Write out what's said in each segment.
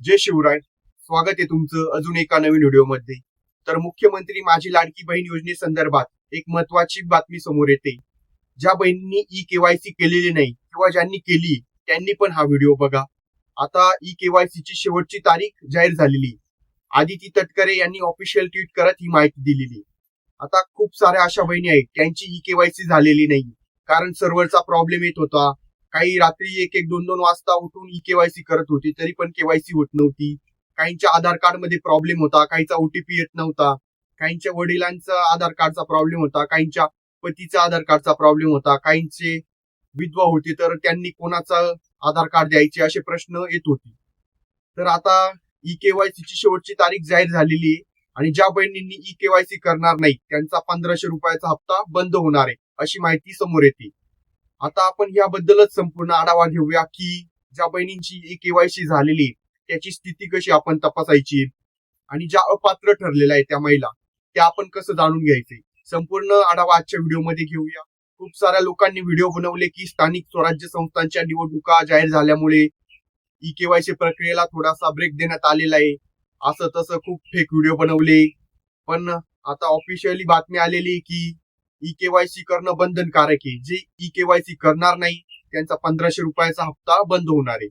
जय शिवराय. स्वागत आहे तुमचं अजून एका नवीन व्हिडिओमध्ये. तर मुख्यमंत्री माझी लाडकी बहीण योजनेसंदर्भात एक महत्वाची बातमी समोर येते. ज्या बहिणींनी ई केवायसी केलेली नाही किंवा ज्यांनी केली त्यांनी पण हा व्हिडिओ बघा. आता ई केवायसी ची शेवटची तारीख जाहीर झालेली. आदिती तटकरे यांनी ऑफिशियल ट्विट करत ही माहिती दिलेली. आता खूप साऱ्या अशा बहिणी आहेत त्यांची ई केवायसी झालेली नाही. कारण सर्व्हरचा प्रॉब्लेम येत होता काही रात्री एक एक दोन दोन वाजता उठून ई केवायसी करत होती तरी पण केवायसी होत नव्हती. काहींच्या आधार कार्डमध्ये प्रॉब्लेम होता काहींचा ओटीपी येत नव्हता काहींच्या वडिलांचा आधार कार्डचा प्रॉब्लेम होता काहींच्या पतीचा आधार कार्डचा प्रॉब्लेम होता काहींचे विधवा होती तर त्यांनी कोणाचा आधार कार्ड द्यायचे असे प्रश्न येत होते. तर आता ई केवायसी ची शेवटची तारीख जाहीर झालेली आहे आणि ज्या बहिणींनी ई केवायसी करणार नाही त्यांचा पंधराशे रुपयाचा हप्ता बंद होणार आहे अशी माहिती समोर येते. आता आपण याबद्दलच संपूर्ण आढावा घेऊया की ज्या बहिणींची ई केवायसी झालेली आहे, त्याची स्थिती कशी आपण तपासायची आणि ज्या अपात्र ठरलेल्या आहेत त्या महिला त्या आपण कसं जाणून घ्यायचे? संपूर्ण आढावा आजच्या व्हिडिओमध्ये घेऊया. खूप साऱ्या लोकांनी व्हिडिओ बनवले की स्थानिक स्वराज्य संस्थांच्या निवडणुका जाहीर झाल्यामुळे ई केवायसी प्रक्रियेला थोडासा ब्रेक देण्यात आलेला आहे. असं तसं खूप फेक व्हिडिओ बनवले. पण आता ऑफिशियली बातमी आलेली आहे की ई केवायसी करणं बंधनकारक आहे. जे ई केवायसी करणार नाही त्यांचा पंधराशे रुपयाचा हप्ता बंद होणार आहे.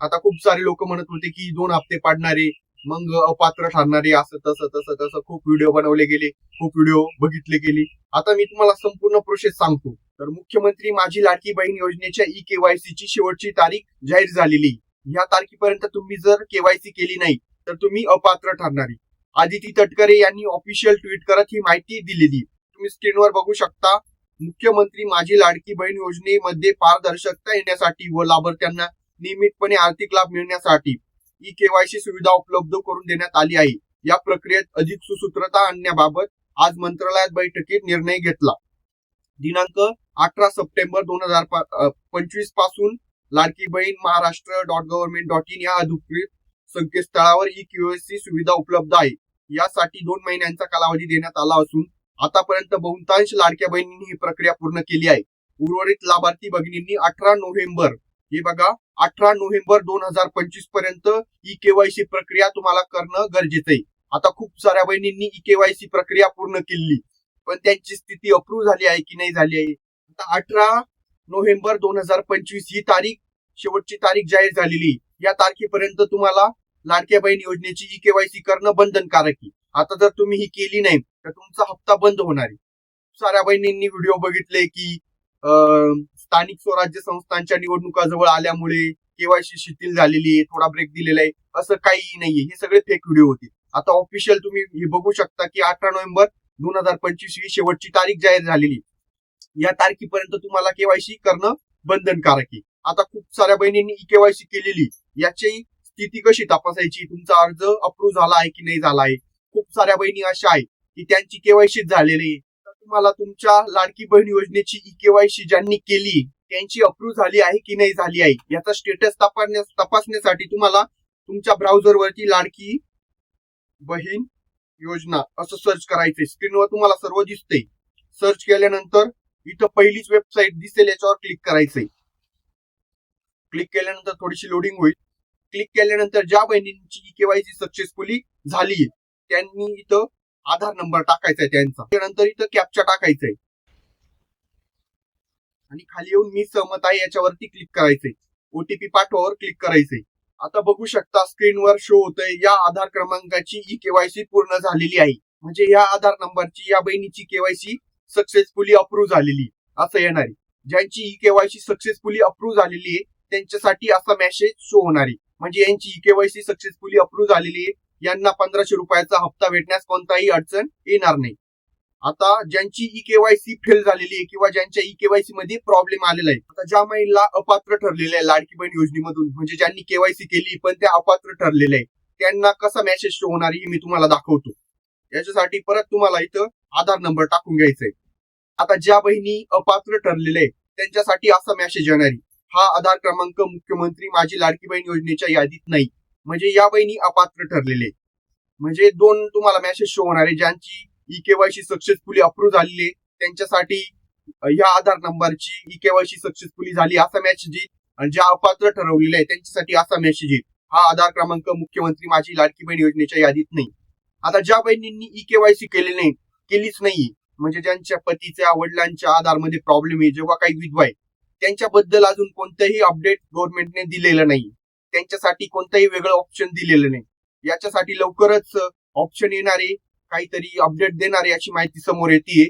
आता खूप सारे लोक म्हणत होते की दोन हप्ते पाडणारे मग अपात्र ठरणारे असं तसं तसं तसं खूप व्हिडिओ बनवले गेले खूप व्हिडिओ बघितले गेले. आता मी तुम्हाला संपूर्ण प्रोसेस सांगतो. तर मुख्यमंत्री माझी लाडकी बहीण योजनेच्या ई केवायसी ची शेवटची तारीख जाहीर झालेली या तारखेपर्यंत तुम्ही जर केवायसी केली नाही तर तुम्ही अपात्र ठरणारी आदिती तटकरे यांनी ऑफिशियल ट्विट करत ही माहिती दिलेली तुम्ही स्क्रीनवर बघू शकता. मुख्यमंत्री माझी लाडकी बहीण योजनेमध्ये पारदर्शकता येण्यासाठी व लाभार्थ्यांना नियमितपणे आर्थिक लाभ मिळण्यासाठी ई केवायसी सुविधा उपलब्ध करून देण्यात आली आहे. या प्रक्रियेत अधिक सुसूत्रता आणण्याबाबत आज मंत्रालयात बैठकीत निर्णय घेतला. दिनांक अठरा सप्टेंबर दोन हजार पंचवीसपासून लाडकी बहीण Maharashtra dot government dot in या अधिकृत संकेतस्थळावर ई केवायसी सुविधा उपलब्ध आहे. यासाठी दोन महिन्यांचा कालावधी देण्यात आला असून आतापर्यंत बहुतांश लाडक्या बहिणींनी ही प्रक्रिया पूर्ण केली आहे. उर्वरित लाभार्थी भगिनींनी अठरा नोव्हेंबर हे बघा अठरा नोव्हेंबर दोन हजार पंचवीसपर्यंत ई केवायसी प्रक्रिया तुम्हाला करणं गरजेचं आहे. आता खूप साऱ्या बहिणींनी ई केवायसी प्रक्रिया पूर्ण केली पण त्यांची स्थिती अप्रूव्ह झाली आहे की नाही झाली आहे? आता अठरा नोव्हेंबर दोन हजार पंचवीस ही तारीख शेवटची तारीख जाहीर झालेली. या तारखेपर्यंत तुम्हाला लाडक्या बहीण योजनेची ई केवायसी करणं बंधनकारक आहे. आता जर तुम्ही ही केली नाही तर तुमचा हप्ता बंद होणार आहे. साऱ्या बहिणींनी व्हिडिओ बघितले की स्थानिक स्वराज्य संस्थांच्या निवडणुका जवळ आल्यामुळे केवायसी शिथिल झालेली आहे थोडा ब्रेक दिलेला आहे असं काही नाहीये. हे सगळे फेक व्हिडिओ होते. आता ऑफिशियल तुम्ही हे बघू शकता की अठरा नोव्हेंबर दोन हजार पंचवीस ही शेवटची तारीख जाहीर झालेली या तारखेपर्यंत तुम्हाला केवायसी करणं बंधनकारक आहे. आता खूप साऱ्या बहिणींनी ई केवायसी केलेली याची स्थिती कशी तपासायची? तुमचा अर्ज अप्रूव्ह झाला आहे की नाही झाला आहे? खूप साऱ्या बहिणी अशा आहेत की त्यांची केवायसी झालेली तर तुम्हाला तुमच्या लाडकी बहीण योजनेची ई केवायसी ज्यांनी केली त्यांची अप्रूव्ह झाली आहे की नाही झाली आहे याचा स्टेटस तपासण्या तपासण्यासाठी तुम्हाला तुमच्या ब्राउझरवरती लाडकी बहीण योजना असं सर्च करायचंय. स्क्रीनवर तुम्हाला सर्व दिसते सर्च केल्यानंतर इथं पहिलीच वेबसाईट दिसेल याच्यावर क्लिक करायचंय. क्लिक केल्यानंतर थोडीशी लोडिंग होईल. क्लिक केल्यानंतर ज्या बहिणींची केवायसी सक्सेसफुली झाली त्यांनी इथं आधार नंबर टाकायचा आहे त्यांचा. त्यानंतर इथं कॅपचा टाकायचा आहे आणि खाली येऊन मी सहमत आहे याच्यावरती क्लिक करायचंय. ओटीपी पाठवावर क्लिक करायचंय. आता बघू शकता स्क्रीनवर शो होतंय. या आधार क्रमांकाची ई केवायसी पूर्ण झालेली आहे. म्हणजे या आधार नंबरची या बहिणीची केवायसी सक्सेसफुली अप्रूव्ह झालेली असं येणार आहे. ज्यांची ई केवायसी सक्सेसफुली अप्रूव्ह झालेली आहे त्यांच्यासाठी असा मेसेज शो होणार आहे. म्हणजे यांची ई केवायसी सक्सेसफुली अप्रूव्ह झालेली आहे. यांना पंधराशे रुपयाचा हप्ता भेटण्यास कोणताही अडचण येणार नाही. आता ज्यांची ई केवायसी फेल झालेली आहे किंवा ज्यांच्या ई केवायसी मध्ये प्रॉब्लेम आलेला आहे आता ज्या महिला अपात्र ठरलेल्या आहे लाडकी बहीण योजनेमधून म्हणजे ज्यांनी केवायसी केली पण त्या अपात्र ठरलेल्या आहे त्यांना कसा मेसेज शो होणार आहे हे मी तुम्हाला दाखवतो. याच्यासाठी परत तुम्हाला इथं आधार नंबर टाकून घ्यायचा आहे. आता ज्या बहिणी अपात्र ठरलेल्या आहे त्यांच्यासाठी असा मेसेज येणार हा आधार क्रमांक मुख्यमंत्री माझी लाडकी बहीण योजनेच्या यादीत नाही. म्हणजे या बहिणी अपात्र ठरलेले म्हणजे दोन तुम्हाला मेसेज शो होणार आहे ज्यांची ई केवायसी सक्सेसफुली अप्रूव्ह झालेली आहे त्यांच्यासाठी या आधार नंबरची ई केवायसी सक्सेसफुली झाली असा मेसेज येईल. आणि ज्या अपात्र ठरवलेले आहे त्यांच्यासाठी असा मेसेज येईल. हा आधार क्रमांक मुख्यमंत्री माझी लाडकी बहीण योजनेच्या यादीत नाही. आता ज्या बहिणींनी ई केवायसी केली नाही केलीच नाही म्हणजे ज्यांच्या पतीच्या वडिलांच्या आधारमध्ये प्रॉब्लेम आहे जेव्हा काही विधवा आहे त्यांच्याबद्दल अजून कोणतंही अपडेट गव्हर्नमेंटने दिलेलं नाही. त्यांच्यासाठी कोणतंही वेगळं ऑप्शन दिलेलं नाही. याच्यासाठी लवकरच ऑप्शन येणारे काहीतरी अपडेट देणारे अशी माहिती समोर येते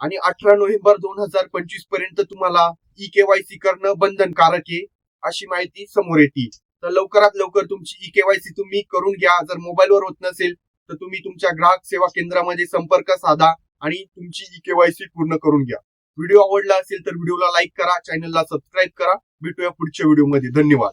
आणि अठरा नोव्हेंबर दोन हजार पंचवीसपर्यंत तुम्हाला ई केवायसी करणं बंधनकारक आहे अशी माहिती समोर येते तर लवकरात लवकर तुमची ई केवायसी तुम्ही करून घ्या. जर मोबाईलवर होत नसेल तर तुम्ही तुमच्या ग्राहक सेवा केंद्रामध्ये संपर्क साधा आणि तुमची ई केवायसी पूर्ण करून घ्या. व्हिडिओ आवडला असेल तर व्हिडिओला लाईक करा चॅनलला सबस्क्राईब करा. भेटूया पुढच्या व्हिडिओमध्ये. धन्यवाद.